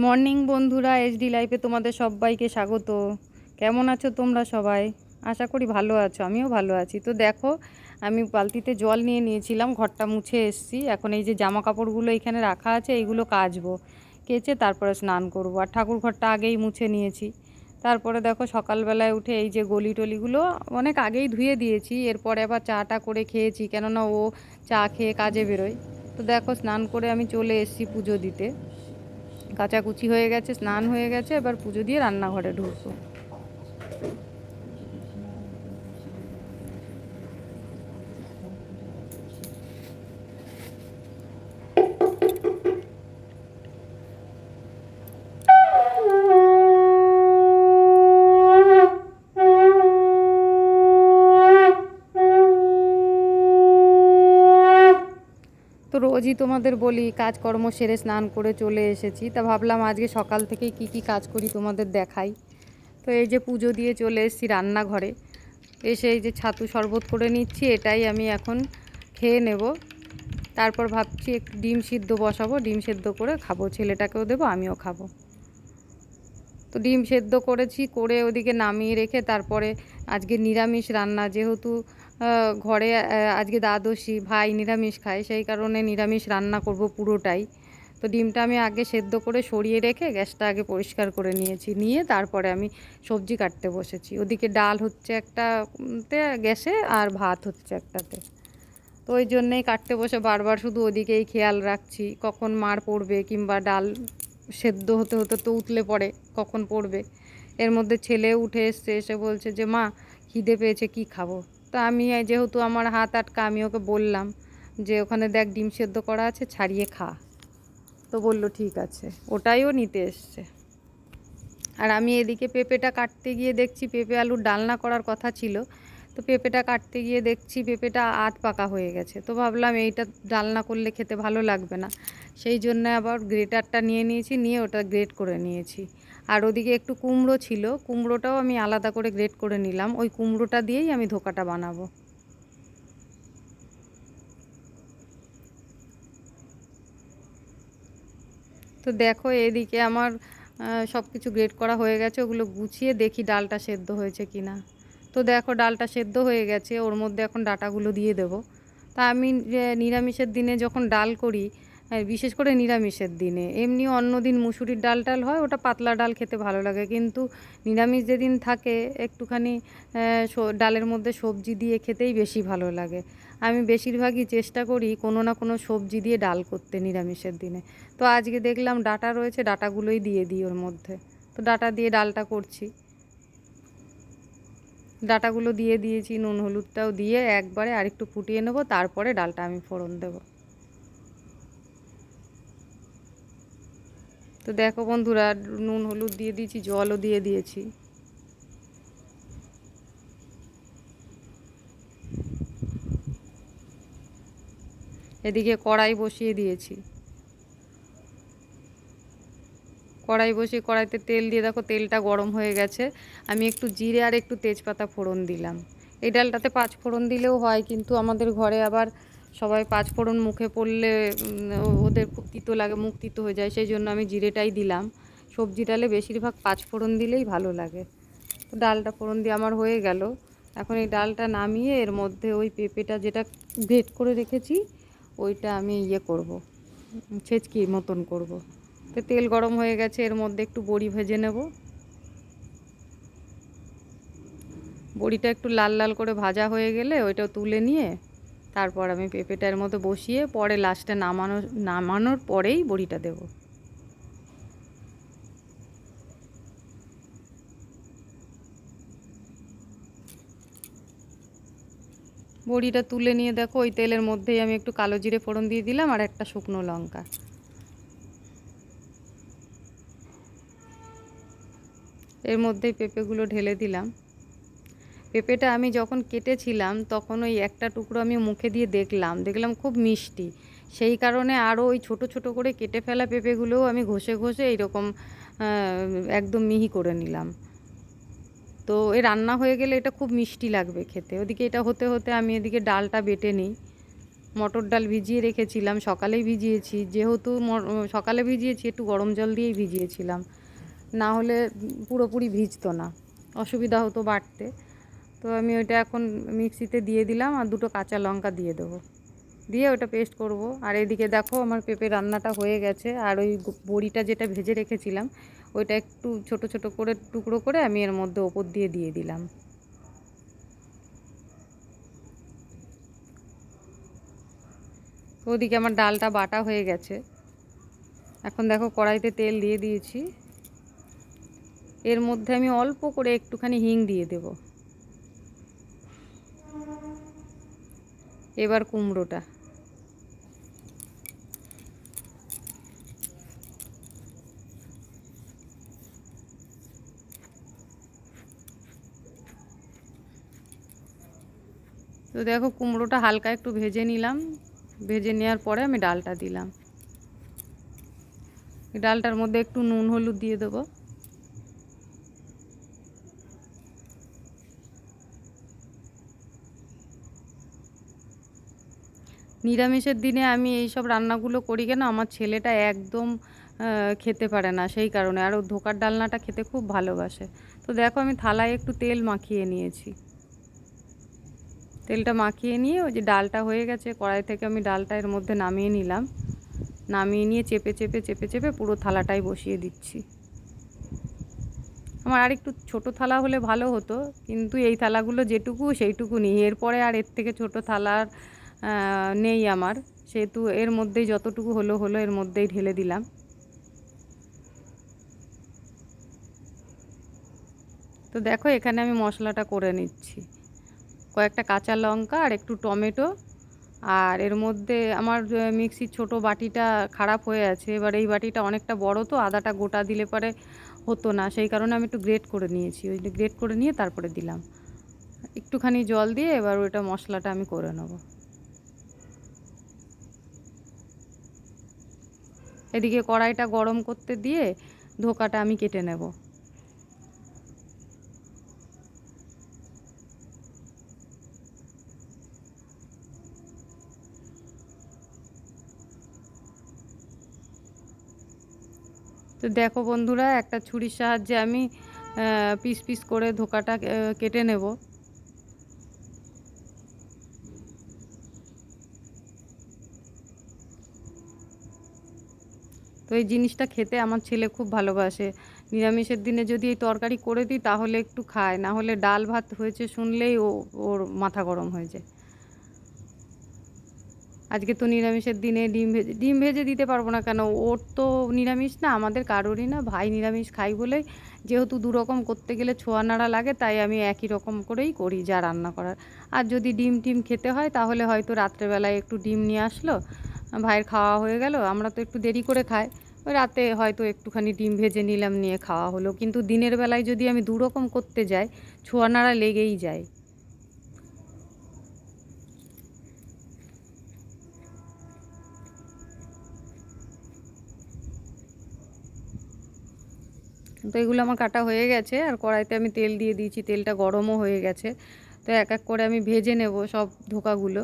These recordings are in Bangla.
মর্নিং বন্ধুরা এইচডি লাইফে তোমাদের সবাইকে স্বাগত। কেমন আছো তোমরা সবাই? আশা করি ভালো আছো, আমিও ভালো আছি। তো দেখো, আমি বালতিতে জল নিয়ে নিয়েছিলাম, ঘরটা মুছে এসছি। এখন এই যে জামা কাপড়গুলো এখানে রাখা আছে, এইগুলো কাচবো, কেচে তারপরে স্নান করব। আর ঠাকুর ঘরটা আগেই মুছে নিয়েছি। তারপরে দেখো, সকালবেলায় উঠে এই যে গলি টলিগুলো অনেক আগেই ধুয়ে দিয়েছি। এরপরে আবার চাটা করে খেয়েছি, কেননা ও চা খেয়ে কাজে বেরোয়। তো দেখো, স্নান করে আমি চলে এসেছি পুজো দিতে। কাচাকুচি হয়ে গেছে স্নান হয়ে গেছে এবার পুজো দিয়ে রান্নাঘরে ঢুকবো। তো রোজই তোমাদের বলি, কাজকর্ম সেরে স্নান করে চলে এসেছি। তা ভাবলাম আজকে সকাল থেকেই কি কি কাজ করি তোমাদের দেখাই। তো এই যে পুজো দিয়ে চলে এসেছি রান্নাঘরে। এসে এই যে ছাতু শরবত করে নিচ্ছি, এটাই আমি এখন খেয়ে নেব। তারপর ভাবছি একটু ডিম সিদ্ধ বসাবো, ডিম সেদ্ধ করে খাব। ছেলেটাকেও দেবো, আমিও খাব। তো ডিম সেদ্ধ করেছি, করে ওদিকে নামিয়ে রেখে তারপরে আজকে নিরামিষ রান্না। যেহেতু ঘরে আজকে দ্বাদশী ভাই নিরামিষ খায় সেই কারণে নিরামিষ রান্না করব পুরোটাই। তো ডিমটা আমি আগে সেদ্ধ করে সরিয়ে রেখে গ্যাসটা আগে পরিষ্কার করে নিয়েছি। নিয়ে তারপরে আমি সবজি কাটতে বসেছি। ওদিকে ডাল হচ্ছে একটা উম, তে গ্যাসে আর ভাত হচ্ছে একটাতে। তো ওই জন্যেই কাটতে বসে বারবার শুধু ওদিকেই খেয়াল রাখছি। কখন মার পড়বে কিংবা ডাল সেদ্ধ হতে হতে তো উতলে পড়ে কখন পড়বে? এর মধ্যে ছেলে উঠে এসছে এসে বলছে যে মা খিদে পেয়েছে কি খাব? তো আমি যেহেতু আমার হাত আটকা, আমি ওকে বললাম যে ওখানে দেখ ডিম সেদ্ধ করা আছে, ছাড়িয়ে খা। তো বলল, ঠিক আছে। ওটাইও নিতে এসছে। আর আমি এদিকে পেঁপেটা কাটতে গিয়ে দেখছি, পেঁপে আলুর ডালনা করার কথা ছিল। তো পেঁপেটা কাটতে গিয়ে দেখছি পেঁপেটা আধ পাকা হয়ে গেছে। তো ভাবলাম, এইটা ডালনা করলে খেতে ভালো লাগবে না। সেই জন্য আবার গ্রেটারটা নিয়ে নিয়েছি, নিয়ে ওটা গ্রেট করে নিয়েছি। আর ওদিকে একটু কুমড়ো ছিল, কুমড়োটাও আমি আলাদা করে গ্রেট করে নিলাম। ওই কুমড়োটা দিয়েই আমি ধোকাটা বানাবো। তো দেখো এদিকে আমার সব কিছু গ্রেট করা হয়ে গেছে, ওগুলো গুছিয়ে দেখি ডালটা সেদ্ধ হয়েছে কি না তো দেখো ডালটা সেদ্ধ হয়ে গেছে, ওর মধ্যে এখন ডাটাগুলো দিয়ে দেবো। তা আমি নিরামিষের দিনে যখন ডাল করি আহ, বিশেষ করে নিরামিষের দিনে। এমনি অন্য দিন মুসুরির ডাল টাল হয় ওটা পাতলা ডাল খেতে ভালো লাগে। কিন্তু নিরামিষ যেদিন থাকে একটুখানি ডালের মধ্যে সবজি দিয়ে খেতেই বেশি ভালো লাগে। আমি বেশিরভাগই চেষ্টা করি কোনো না কোনো সবজি দিয়ে ডাল করতে নিরামিষের দিনে। তো আজকে দেখলাম ডাটা রয়েছে ডাটাগুলোই দিয়ে দিই ওর মধ্যে। তো ডাটা দিয়ে ডালটা করছি। ডাটাগুলো দিয়ে দিয়েছি নুন হলুদটাও দিয়ে একবারে আরেকটু ফুটিয়ে নেব তারপরে ডালটা আমি ফোড়ন দেবো। তো দেখো বন্ধুরা, নুন, হলুদ দিয়ে দিয়েছি, জলও দিয়ে দিয়েছি। এদিকে কড়াই বসিয়ে দিয়েছি। কড়াই বসিয়ে, কড়াইতে তেল দিয়ে দেখো, তেলটা গরম হয়ে গেছে। আমি একটু জিরে আর একটু তেজপাতা ফোড়ন দিলাম। এই ডালটাতে পাঁচ ফোড়ন দিলেও হয়, কিন্তু আমাদের ঘরে আবার সবাই পাঁচ ফোড়ন মুখে পড়লে ওদের তিতো লাগে, মুখ তিতো হয়ে যায়, সেই জন্য আমি জিরেটাই দিলাম। সবজি ডালে বেশিরভাগ পাঁচ ফোড়ন দিলেই ভালো লাগে। তো ডালটা ফোড়ন দিয়ে আমার হয়ে গেল। এখন এই ডালটা নামিয়ে এর মধ্যে ওই পেঁপেটা যেটা গ্রেট করে রেখেছি, ওইটা আমি ইয়ে করব, ছেচকি মতন করব। তো তেল গরম হয়ে গেছে, এর মধ্যে একটু বড়ি ভেজে নেব। বড়িটা একটু লাল লাল করে ভাজা হয়ে গেলে ওইটা তুলে নিয়ে তারপর আমি পেঁপেটার মধ্যে বসিয়ে পরে লাস্টে নামানো, নামানোর পরেই বড়িটা দেব। বড়িটা তুলে নিয়ে দেখো, ওই তেলের মধ্যেই আমি একটু কালো জিরে ফোড়ন দিয়ে দিলাম আর একটা শুকনো লঙ্কা। এর মধ্যেই পেঁপেগুলো ঢেলে দিলাম। পেঁপেটা আমি যখন কেটেছিলাম, তখন ওই একটা টুকরো আমি মুখে দিয়ে দেখলাম। দেখলাম খুব মিষ্টি। সেই কারণে আরও ওই ছোট ছোট করে কেটে ফেলা পেঁপেগুলোও আমি ঘষে ঘষে এইরকম একদম মিহি করে নিলাম। তো এ রান্না হয়ে গেলে এটা খুব মিষ্টি লাগবে খেতে। ওদিকে এটা হতে হতে আমি এদিকে ডালটা বেটে নিই। মটর ডাল ভিজিয়ে রেখেছিলাম, সকালেই ভিজিয়েছি। যেহেতু সকালে ভিজিয়েছি, একটু গরম জল দিয়েই ভিজিয়েছিলাম। না হলে পুরোপুরি ভিজতো না। অসুবিধা হতো বাটতে তো আমি ওইটা এখন মিক্সিতে দিয়ে দিলাম আর দুটো কাঁচা লঙ্কা দিয়ে দেবো। দিয়ে ওটা পেস্ট করব। আর এদিকে দেখো আমার পেঁপে রান্নাটা হয়ে গেছে। আর ওই বড়িটা যেটা ভেজে রেখেছিলাম, ওইটা একটু ছোট ছোট করে টুকরো করে আমি এর মধ্যে ওপর দিয়ে দিয়ে দিলাম। ওদিকে আমার ডালটা বাটা হয়ে গেছে। এখন দেখো কড়াইতে তেল দিয়ে দিয়েছি। এর মধ্যে আমি অল্প করে একটুখানি হিং দিয়ে দেব। এবার কুমড়োটা। তো দেখো কুমড়োটা হালকা একটু ভেজে নিলাম। ভেজে নেওয়ার পরে আমি ডালটা দিলাম। ডালটার মধ্যে একটু নুন, হলুদ দিয়ে দেবো। নিরামিষের দিনে আমি এই সব রান্নাগুলো করি কেন? আমার ছেলেটা একদম খেতে পারে না সেই কারণে। আর ও ধোকার ডালনাটা খেতে খুব ভালোবাসে। তো দেখো আমি থালায় একটু তেল মাখিয়ে নিয়েছি। তেলটা মাখিয়ে নিয়ে ওই যে ডালটা হয়ে গেছে, কড়াই থেকে আমি ডালটা এর মধ্যে নামিয়ে নিলাম। নামিয়ে নিয়ে চেপে চেপে চেপে চেপে পুরো থালাটাই বসিয়ে দিচ্ছি। আমার আর একটু ছোটো থালা হলে ভালো হতো, কিন্তু এই থালাগুলো যেটুকু সেইটুকু নিই। এরপরে আর এর থেকে ছোট থালার নেই আমার। সেহেতু এর মধ্যেই যতটুকু হলো হলো এর মধ্যেই ঢেলে দিলাম। তো দেখো, এখানে আমি মশলাটা করে নিচ্ছি। কয়েকটা কাঁচা লঙ্কা আর একটু টমেটো। আর এর মধ্যে আমার মিক্সির ছোট বাটিটা খারাপ হয়ে আছে। এবার এই বাটিটা অনেকটা বড়, তো আদাটা গোটা দিলে পরে হতো না। সেই কারণে আমি একটু গ্রেট করে নিয়েছি। ওই গ্রেট করে নিয়ে তারপরে দিলাম। একটুখানি জল দিয়ে এবার ওইটা মশলাটা আমি করে নেব। এদিকে কড়াইটা গরম করতে দিয়ে ধোকাটা আমি কেটে নেব। তো দেখো বন্ধুরা, একটা ছুরির সাহায্যে আমি পিস পিস করে ধোকাটা কেটে নেব। তো এই জিনিসটা খেতে আমার ছেলে খুব ভালোবাসে। নিরামিষের দিনে যদি এই তরকারি করে দিই তাহলে একটু খায়, না হলে ডাল ভাত হয়েছে শুনলেই ও, ওর মাথা গরম হয়ে যায়। আজকে তো নিরামিষের দিনে ডিম ভেজে ডিম ভেজে দিতে পারব না কেন? ওর তো নিরামিষ না, আমাদের কারোরই না। ভাই নিরামিষ খাই বলেই যেহেতু দু রকম করতে গেলে ছোঁয়া নাড়া লাগে, তাই আমি একই রকম করেই করি যা রান্না করার। আর যদি ডিম টিম খেতে হয় তাহলে হয়তো রাত্রেবেলায় একটু ডিম নিয়ে আসলো, ভাইয়ের খাওয়া হয়ে গেল, আমরা তো একটু দেরি করে খাই। রাতে হয়তো একটুখানি ডিম ভেজে নিলাম, নিয়ে খাওয়া হলো। কিন্তু দিনের বেলায় যদি আমি দু রকম করতে যাই ছোঁয়া নাড়া লেগেই যায়। তো এগুলো আমার কাটা হয়ে গেছে, আর কড়াইতে আমি তেল দিয়ে দিয়েছি, তেলটা গরমও হয়ে গেছে। তো এক এক করে আমি ভেজে নেব সব ধোকাগুলো।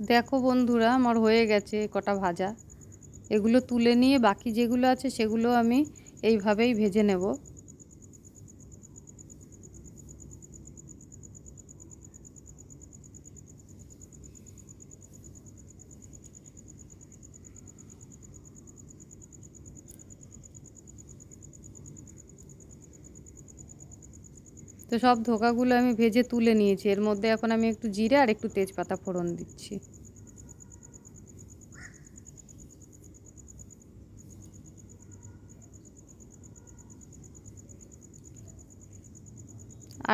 দেখো বন্ধুরা, আমার হয়ে গেছে কটা ভাজা। এগুলো তুলে নিয়ে বাকি যেগুলো আছে সেগুলো আমি এইভাবেই ভেজে নেব। তো সব ধোকাগুলো আমি ভেজে তুলে নিয়েছি। এর মধ্যে এখন আমি একটু জিরে আর একটু তেজপাতা ফোড়ন দিচ্ছি।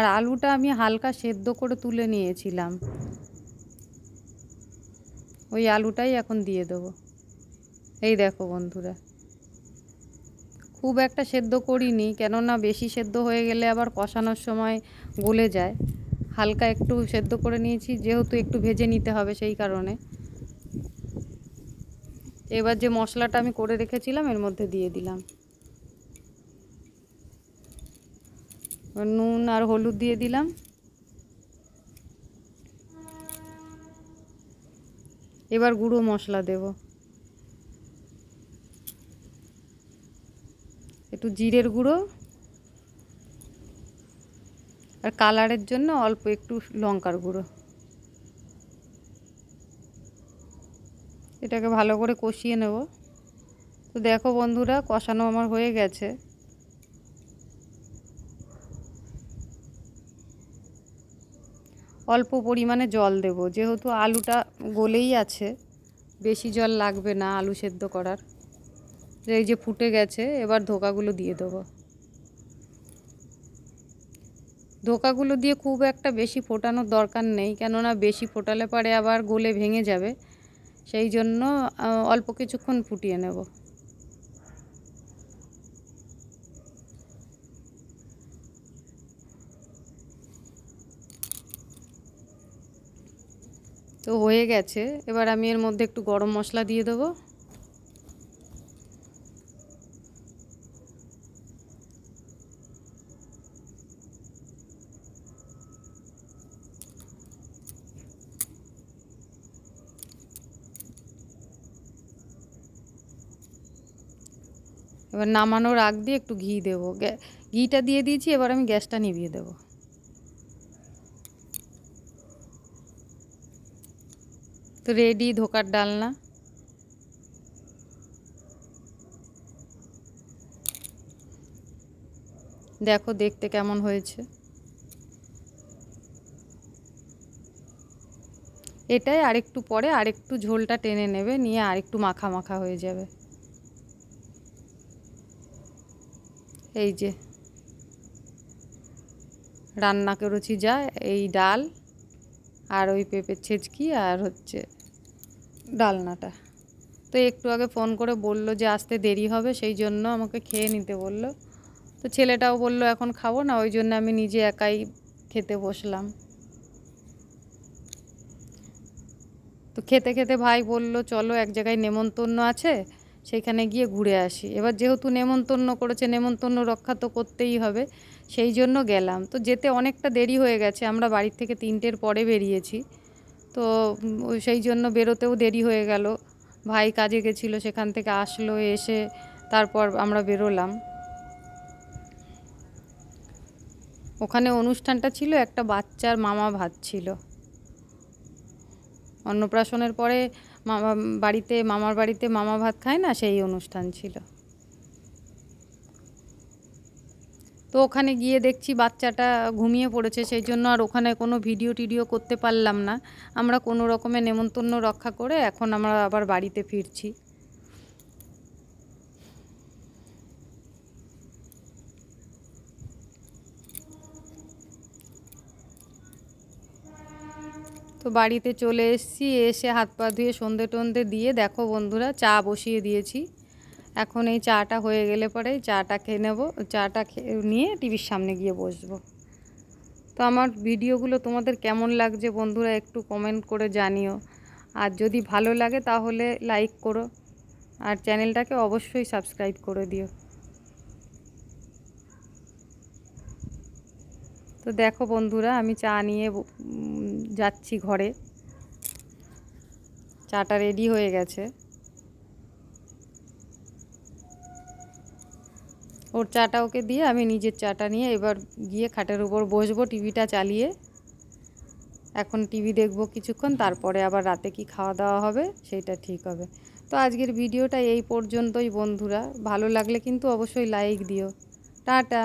আলুটা আমি হালকা সেদ্ধ করে তুলে নিয়েছিলাম। ওই আলুটাই এখন দিয়ে দেবো। এই দেখো বন্ধুরা। খুব একটা সেদ্ধ করিনি, কেননা বেশি সেদ্ধ হয়ে গেলে আবার কষানোর সময় গলে যায়। হালকা একটু সেদ্ধ করে নিয়েছি, যেহেতু একটু ভেজে নিতে হবে সেই কারণে। এবার যে মশলাটা আমি করে রেখেছিলাম, এর মধ্যে দিয়ে দিলাম। নুন আর হলুদ দিয়ে দিলাম। এবার গুঁড়ো মশলা দেব। একটু জিরের গুঁড়ো। আর কালারের জন্য অল্প একটু লঙ্কার গুঁড়ো। এটাকে ভালো করে কষিয়ে নেব। তো দেখো বন্ধুরা, কষানো আমার হয়ে গেছে। অল্প পরিমাণে জল দেব। যেহেতু আলুটা গলেই আছে, বেশি জল লাগবে না আলু সেদ্ধ করার। এই যে ফুটে গেছে, এবার ধোকাগুলো দিয়ে দেবো। ধোকাগুলো দিয়ে খুব একটা বেশি ফোটানোর দরকার নেই, কেননা বেশি ফোটালে পরে আবার গলে ভেঙে যাবে। সেই জন্য অল্প কিছুক্ষণ ফুটিয়ে নেব। তো হয়ে গেছে। এবার আমি এর মধ্যে একটু গরম মশলা দিয়ে দেবো। এবার নামানোর আগ দিয়ে একটু ঘি দেবো। ঘিটা দিয়ে দিয়েছি, এবার আমি গ্যাসটা নিভিয়ে দেবো। তো রেডি ধোকার ডালনা। দেখো দেখতে কেমন হয়েছে। এটাই আরেকটু পরে আরেকটু ঝোলটা টেনে নেবে, নিয়ে আরেকটু মাখা মাখা হয়ে যাবে। এই যে। রান্না করেছি যা, এই ডাল আর ওই পেঁপের ছেচকি আর হচ্ছে ডালনাটা। তো একটু আগে ফোন করে বলল যে আসতে দেরি হবে, সেই জন্য আমাকে খেয়ে নিতে বলল। তো ছেলেটাও বলল, এখন খাব না, ওই জন্য আমি নিজে একাই খেতে বসলাম। তো খেতে খেতে ভাই বলল, চলো এক জায়গায় নেমন্তন্ন আছে সেইখানে গিয়ে ঘুরে আসি। এবার যেহেতু নেমন্তন্ন করেছে, নেমন্তন্ন রক্ষা তো করতেই হবে, সেই জন্য গেলাম। তো যেতে অনেকটা দেরি হয়ে গেছে, আমরা বাড়ির থেকে তিনটের পরে বেরিয়েছি। তো সেই জন্য বেরোতেও দেরি হয়ে গেল। ভাই কাজে গেছিল, সেখান থেকে আসলো, এসে তারপর আমরা বেরোলাম। ওখানে অনুষ্ঠানটা ছিল, একটা বাচ্চার মামা ভাত ছিল। অন্নপ্রাশনের পরে মামা বাড়িতে, মামার বাড়িতে মামা ভাত খায় না, সেই অনুষ্ঠান ছিল। তো ওখানে গিয়ে দেখছি বাচ্চাটা ঘুমিয়ে পড়েছে, সেই জন্য আর ওখানে কোনো ভিডিও টিডিও করতে পারলাম না। আমরা কোনো রকমের নেমন্তন্ন রক্ষা করে এখন আমরা আবার বাড়িতে ফিরছি। তো বাড়িতে চলে এসেছি, এসে হাত পা ধুয়ে সন্ধে টন্ধে দিয়ে দেখো বন্ধুরা, চা বসিয়ে দিয়েছি। এখন এই চাটা হয়ে গেলে পরে চাটা খেয়ে নেব, চাটা খেয়ে নিয়ে টিভির সামনে গিয়ে বসবো। তো আমার ভিডিওগুলো তোমাদের কেমন লাগছে বন্ধুরা একটু কমেন্ট করে জানিও। আর যদি ভালো লাগে তাহলে লাইক করো, আর চ্যানেলটাকে অবশ্যই সাবস্ক্রাইব করে দিও। তো দেখো বন্ধুরা, আমি চা নিয়ে যাচ্ছি ঘরে। চাটা রেডি হয়ে গেছে। ওর চাটা ওকে দিয়ে আমি নিজের চাটা নিয়ে এবার গিয়ে খাটের উপর বসবো টিভিটা চালিয়ে। এখন টিভি দেখব কিছুক্ষণ, তারপরে আবার রাতে কি খাওয়া দাওয়া হবে সেটা ঠিক হবে। তো আজকের ভিডিওটা এই পর্যন্তই বন্ধুরা। ভালো লাগলে কিন্তু অবশ্যই লাইক দিও। টাটা।